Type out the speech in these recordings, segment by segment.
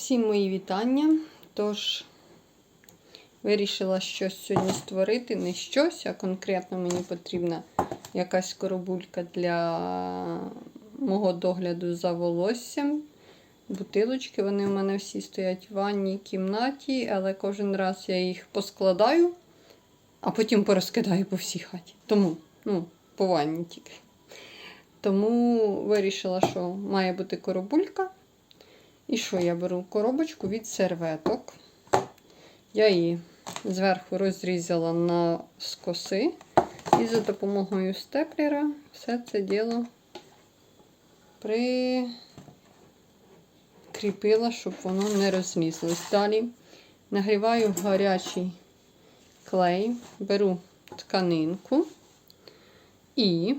Всім мої вітання. Тож, вирішила щось сьогодні створити. Не щось, а конкретно мені потрібна якась коробулька для мого догляду за волоссям. Бутилочки, вони в мене всі стоять в ванній кімнаті, але кожен раз я їх поскладаю, а потім порозкидаю по всій хаті. Тому, ну, по ванні тільки. Тому вирішила, що має бути коробулька. І що я беру коробочку від серветок. Я її зверху розрізала на скоси. І за допомогою степлера все це діло прикріпила, щоб воно не розміслось. Далі нагріваю гарячий клей, беру тканинку і,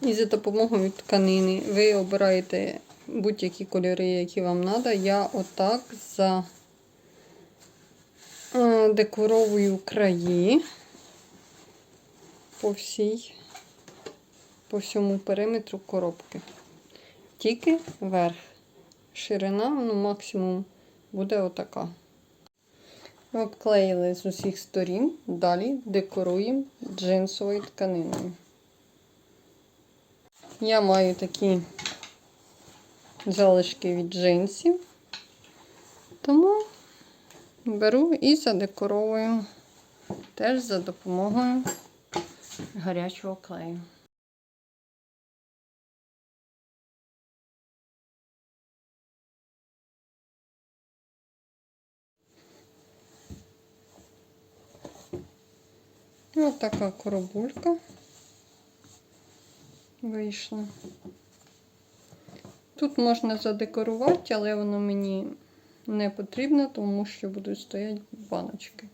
і за допомогою тканини ви обираєте будь-які кольори, які вам треба. Я отак за е, декоровую краї по всій, по всьому периметру коробки. Тільки верх. Ширина, ну, максимум буде отака. Обклеїли з усіх сторін, далі декоруємо джинсовою тканиною. Я маю такі залишки від джинсів. Тому беру і задекоровую теж за допомогою гарячого клею. Ось така коробулька вийшла. Тут можна задекорувати, але воно мені не потрібно, тому що будуть стояти баночки.